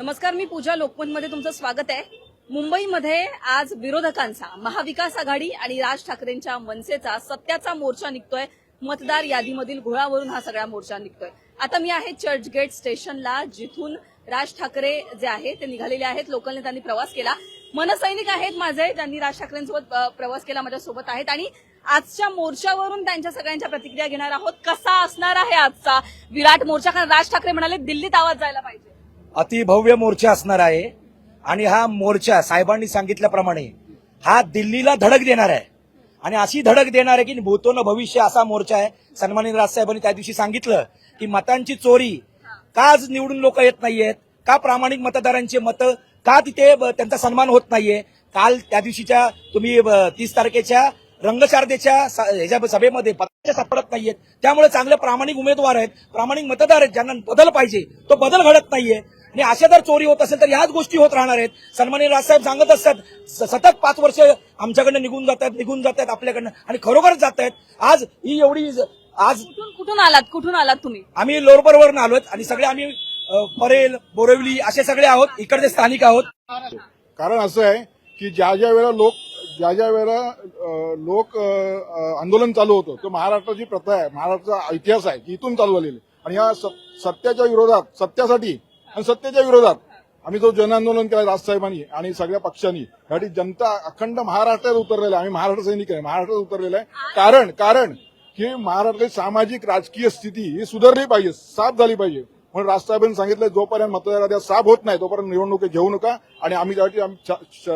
नमस्कार मी पूजा लोकमतमध्ये तुमचं स्वागत आहे. मुंबईमध्ये आज विरोधकांचा महाविकास आघाडी आणि राज ठाकरेंच्या मनसेचा सत्याचा मोर्चा निघतोय. मतदार यादीमधील घोळावरून हा सगळा मोर्चा निघतोय. आता मी आहे चर्चगेट स्टेशनला जिथून राज ठाकरे जे आहे ते निघालेले आहेत. लोकलने त्यांनी प्रवास केला. मनसैनिक आहेत माझे त्यांनी राज ठाकरेंसोबत प्रवास केला माझ्यासोबत आहेत. आणि आजच्या मोर्चावरून त्यांच्या सगळ्यांच्या प्रतिक्रिया घेणार आहोत. कसा असणार आहे आजचा विराट मोर्चा? कारण राज ठाकरे म्हणाले दिल्लीत आवाज जायला पाहिजे. अतिभव्य मोर्चा असणार आहे. आणि हा मोर्चा साहेबांनी सांगितल्याप्रमाणे हा दिल्लीला धडक देणार आहे. आणि अशी धडक देणार आहे की भूतो न भविष्य असा मोर्चा आहे. सन्मानित राजसाहेबांनी त्या दिवशी सांगितलं की मतांची चोरी का आज निवडून लोक येत नाहीयेत. का प्रामाणिक मतदारांचे मतं का तिथे त्यांचा सन्मान होत नाहीये? काल त्या दिवशीच्या तुम्ही तीस तारखेच्या रंगशारदेच्या ह्याच्या सभेमध्ये पदाच्या सापडत नाहीयेत. त्यामुळे चांगले प्रामाणिक उमेदवार आहेत. प्रामाणिक मतदार आहेत ज्यांना बदल पाहिजे. तो बदल घडत नाहीये. आणि अशा जर चोरी होत असेल तर ह्याच गोष्टी होत राहणार आहेत. सन्मानित राजसाहेब सांगत असतात सतत पाच वर्ष आमच्याकडनं निघून जात आहेत निघून जात आहेत आपल्याकडनं आणि खरोखरच जात आहेत आज ही एवढी आज कुठून कुठून आलात? कुठून आलात तुम्ही? आम्ही लोरबरवरून आलोत आणि सगळे आम्ही परेल बोरिवली असे सगळे आहोत इकडचे स्थानिक आहोत. कारण असं आहे की ज्या ज्या वेळेला लोक ज्या ज्या वेळेला लोक आंदोलन चालू होतं तो महाराष्ट्राची प्रथा आहे महाराष्ट्राचा इतिहास आहे की इथून चालू झालेली आणि या स- सत्याच्या विरोधात सत्यासाठी आणि सत्तेच्या विरोधात. आम्ही जो जन आंदोलन केलं राजसाहेबांनी आणि सगळ्या पक्षांनी. यासाठी जनता अखंड महाराष्ट्रात उतरलेला आहे. आम्ही महाराष्ट्र सैनिक आहे. महाराष्ट्रात उतरलेला आहे. कारण कारण की महाराष्ट्राची सामाजिक राजकीय स्थिती ही सुधारली पाहिजे साफ झाली पाहिजे. म्हणून राजसाहेबांनी सांगितलं जोपर्यंत मतदार साफ होत नाही तोपर्यंत निवडणुकी घेऊ नका आणि आम्ही त्यासाठी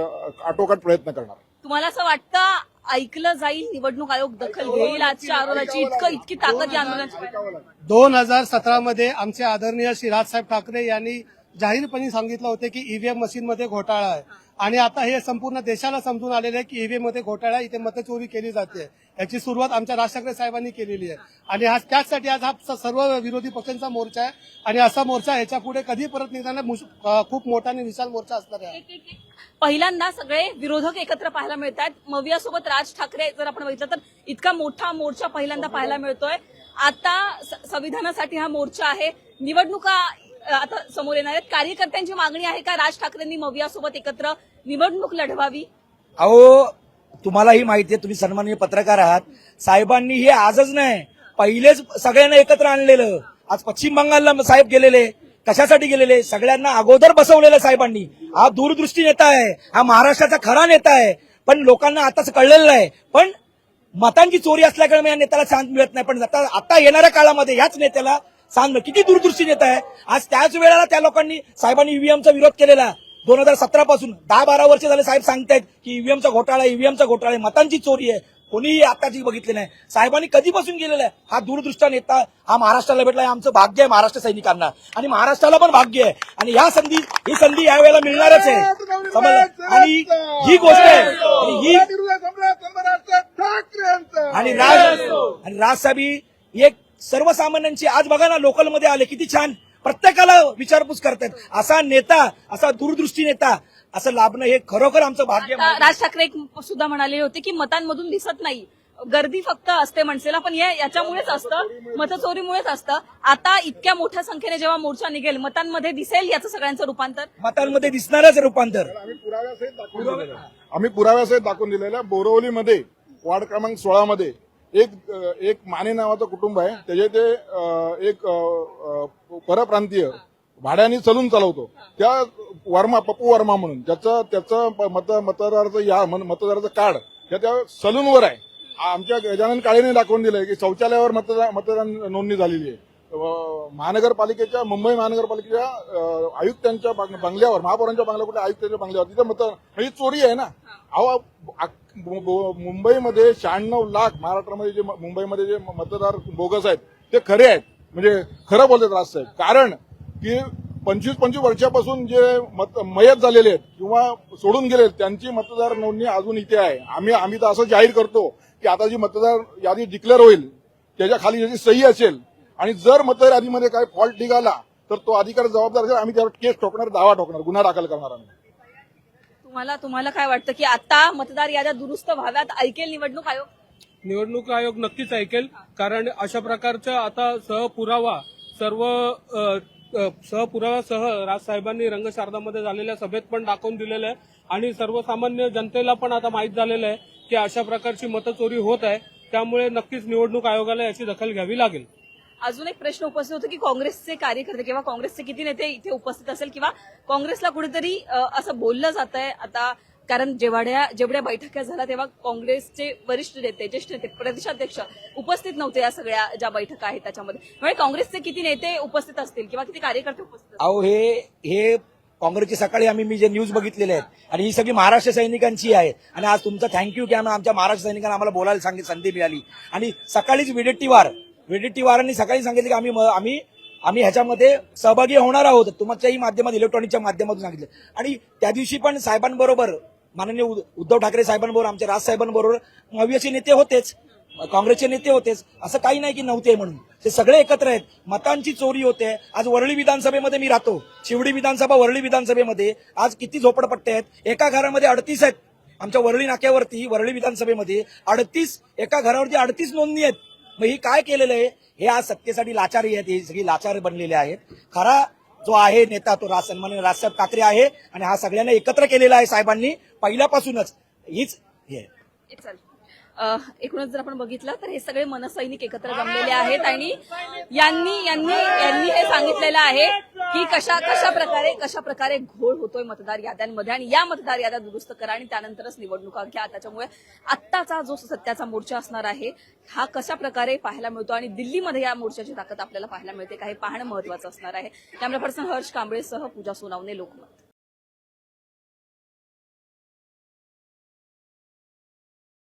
आटोकाट प्रयत्न करणार. तुम्हाला असं वाटतं ऐकलं जाईल निवडणूक आयोग दखल घेईल आजच्या आरोग्याची इतकं इतकी ताकद या आंदोलनाची. दोन हजार सतरामध्ये आमचे आदरणीय श्री राजसाहेब ठाकरे यांनी जाहीरपणे सांगितलं होते की ईव्हीएम मशीनमध्ये घोटाळा आहे. आणि आता हे संपूर्ण देशाला समजून आलेलं आहे की ईव्हीएममध्ये घोटाळा इथे मतचोरी केली जाते. याची सुरुवात आमच्या राज ठाकरे साहेबांनी केलेली आहे. आणि हा त्याचसाठी आज हा सर्व विरोधी पक्षांचा मोर्चा आहे. आणि असा मोर्चा ह्याच्या पुढे कधी परत निघताना नाही. खूप मोठा आणि विशाल मोर्चा असणार आहे. पहिल्यांदा सगळे विरोधक एकत्र पाहायला मिळत आहेत मवियासोबत राज ठाकरे जर आपण बघितलं तर इतका मोठा मोर्चा पहिल्यांदा पाहायला मिळतोय. आता संविधानासाठी हा मोर्चा आहे. निवडणुका आता समोर येणार आहेत. कार्यकर्त्यांची मागणी आहे का राज ठाकरेंनी मवियासोबत एकत्र निवडणूक लढवावी? अहो तुम्हालाही माहिती आहे तुम्ही सन्माननीय पत्रकार आहात. साहेबांनी हे आजच नाही पहिलेच सगळ्यांना एकत्र आणलेलं. आज पश्चिम बंगालला साहेब गेलेले कशासाठी गेलेले? सगळ्यांना अगोदर बसवलेलं साहेबांनी. हा दूरदृष्टी नेता आहे हा महाराष्ट्राचा खरा नेता आहे. पण लोकांना आताच कळलेलं आहे पण मतांची चोरी असल्याकडे या नेत्याला शांत मिळत नाही पण आता आता येणाऱ्या काळामध्ये याच नेत्याला सांग किती दूरदृष्टी नेता आहे? आज त्याच वेळेला त्या लोकांनी साहेबांनी ईव्हीएमचा विरोध केलेला. दोन हजार सतरा पासून दहा बारा वर्ष झाले साहेब सांगतायत की ईव्हीएमचा घोटाळा आहे ईव्हीएमचा घोटाळा आहे मतांची चोरी आहे. कोणीही आताची बघितली नाही. साहेबांनी कधीपासून गेलेला आहे? हा दूरदृष्टा नेता हा महाराष्ट्राला भेटला आमचं भाग्य आहे महाराष्ट्र सैनिकांना. आणि महाराष्ट्राला पण भाग्य आहे. आणि ह्या संधी ही संधी यावेळेला मिळणारच आहे. समजलं? आणि ही गोष्ट आहे. ही आणि राज आणि राजसाहेब ही एक सर्वसामान्यांची आज बघा ना लोकलमध्ये आले किती छान. प्रत्येकाला विचारपूस करतात असा नेता असा दूरदृष्टी नेता असं लाभणं हे खरोखर आमचं भाग्य राज ठाकरे एक सुद्धा म्हणाले होते की मतांमधून दिसत नाही. गर्दी फक्त असते मनसेला पण हे याच्यामुळेच असतं मतचोरीमुळेच असतं. आता इतक्या मोठ्या संख्येने जेव्हा मोर्चा निघेल मतांमध्ये दिसेल याचं सगळ्यांचं रूपांतर? मतांमध्ये दिसणारच रूपांतर. आम्ही पुराव्यासहित दाखवून दिलेलं बोरवलीमध्ये वार्ड क्रमांक सोळा मध्ये एक एक माने नावाचं कुटुंब आहे. त्याचे ते एक परप्रांतीय भाड्याने चलून चालवतो. त्या वर्मा पप्पू वर्मा म्हणून. त्याचं त्याचं मत मतदाराचं या मतदाराचं कार्ड त्या त्या सलूनवर आहे. आमच्या गजानन काळेने दाखवून दिलंय की शौचालयावर मतदान मतदान नोंदणी झालेली आहे. महानगरपालिकेच्या मुंबई महानगरपालिकेच्या आयुक्तांच्या बंग- बंगल्यावर महापौरांच्या बंगल्या कुठे आयुक्तांच्या बंगल्यावर. तिथे मत म्हणजे चोरी आहे ना. अहो आ- बो- मुंबईमध्ये शहाण्णव लाख महाराष्ट्रामध्ये जे मुंबईमध्ये जे मतदार बोगस आहेत ते खरे आहेत. म्हणजे खरं बोलतात राजसाहेब कारण की पंचवीस पंचवीस वर्षापासून जे मत मयत झालेले आहेत किंवा सोडून गेले त्यांची मतदार नोंदणी अजून इथे आहे. आम्ही आम्ही तर असं जाहीर करतो की आता जी मतदार यादी डिक्लेअर होईल त्याच्याखाली ज्याची सही असेल आणि जर मतदार यादीमध्ये काय फॉल्ट निघाला तर तो अधिकारी जबाबदार असेल आम्ही त्यावर केस ठोकणार दावा ठोकणार गुन्हा दाखल करणार आम्ही. तुम्हाला तुम्हाला काय वाटतं की आता मतदार याद्या दुरुस्त व्हाव्यात? ऐकेल निवडणूक आयोग? निवडणूक आयोग नक्कीच ऐकेल कारण अशा प्रकारचा आता सहपुरावा सर्व सहपुराव्यासह राजसाहेबांनी रंगशारदामध्ये झालेल्या सभेत पण दाखवून दिलेलं आहे. आणि सर्वसामान्य जनतेला पण आता माहीत झालेलं आहे की अशा प्रकारची मतचोरी होत आहे. त्यामुळे नक्कीच निवडणूक आयोगाला याची दखल घ्यावी लागेल. अजून एक प्रश्न उपस्थित होतो की काँग्रेसचे कार्यकर्ते किंवा काँग्रेसचे किती नेते इथे उपस्थित असेल किंवा काँग्रेसला कुठेतरी असं बोललं जात आहे आता कारण जेवढ्या जेवढ्या बैठका झाल्या तेव्हा काँग्रेसचे वरिष्ठ नेते ज्येष्ठ नेते प्रदेशाध्यक्ष उपस्थित नव्हते या सगळ्या ज्या बैठका आहेत त्याच्यामध्ये. म्हणजे काँग्रेसचे किती नेते उपस्थित असतील किंवा किती कार्यकर्ते उपस्थित अहो हे हे काँग्रेसची सकाळी आम्ही मी जे न्यूज बघितलेले आहेत आणि ही सगळी महाराष्ट्र सैनिकांची आहे. आणि आज तुमचं थँक्यू की आम्ही आमच्या महाराष्ट्र सैनिकांना आम्हाला बोलायला सांगितली संधी मिळाली. आणि सकाळीच विडेट्टीवार विडेट्टीवारांनी सकाळी सांगितलं की आम्ही आम्ही आम्ही ह्याच्यामध्ये सहभागी होणार आहोत. तुमच्याही माध्यमात इलेक्ट्रॉनिकच्या माध्यमातून सांगितलं. आणि त्या दिवशी पण साहेबांबरोबर माननीय उद्धव ठाकरे साहेबांबरोबर आमच्या राज साहेबांबरोबर मवियाचे नेते होतेच. काँग्रेसचे नेते होतेच. असं काही नाही की नव्हते म्हणून. ते सगळे एकत्र आहेत. मतांची चोरी होते. आज वरळी विधानसभेमध्ये मी राहतो. शिवडी विधानसभा वरळी विधानसभेमध्ये आज किती झोपडपट्टे आहेत? एका घरामध्ये अडतीस आहेत. आमच्या वरळी नाक्यावरती वरळी विधानसभेमध्ये अडतीस एका घरावरती अडतीस नोंदणी आहेत. मग ही काय केलेलं आहे? हे आज सत्तेसाठी लाचारी आहेत हे सगळी लाचार बनलेले आहेत. खरा जो आहे नेता तो राज सन्मान्य राजसाहेब ठाकरे आहे आणि हा सगळ्यांना एकत्र केलेला आहे साहेबांनी पहिल्यापासूनच. हीच हे एकूणच जर आपण बघितलं तर हे सगळे मनसैनिक एकत्र जमलेले आहेत आणि यांनी यांनी यांनी हे सांगितलेलं आहे की कशा कशा प्रकारे कशा प्रकारे घोळ होतोय मतदार याद्यांमध्ये आणि या मतदार याद्या दुरुस्त करा आणि त्यानंतरच निवडणुका घ्या. त्याच्यामुळे आत्ताचा जो सत्याचा मोर्चा असणार आहे हा कशा प्रकारे पाहायला मिळतो आणि दिल्लीमध्ये या मोर्चाची ताकद आपल्याला पाहायला मिळते का हे पाहणं महत्वाचं असणार आहे. कॅमेरा पर्सन हर्ष कांबळेसह पूजा सोनावणे लोकमत.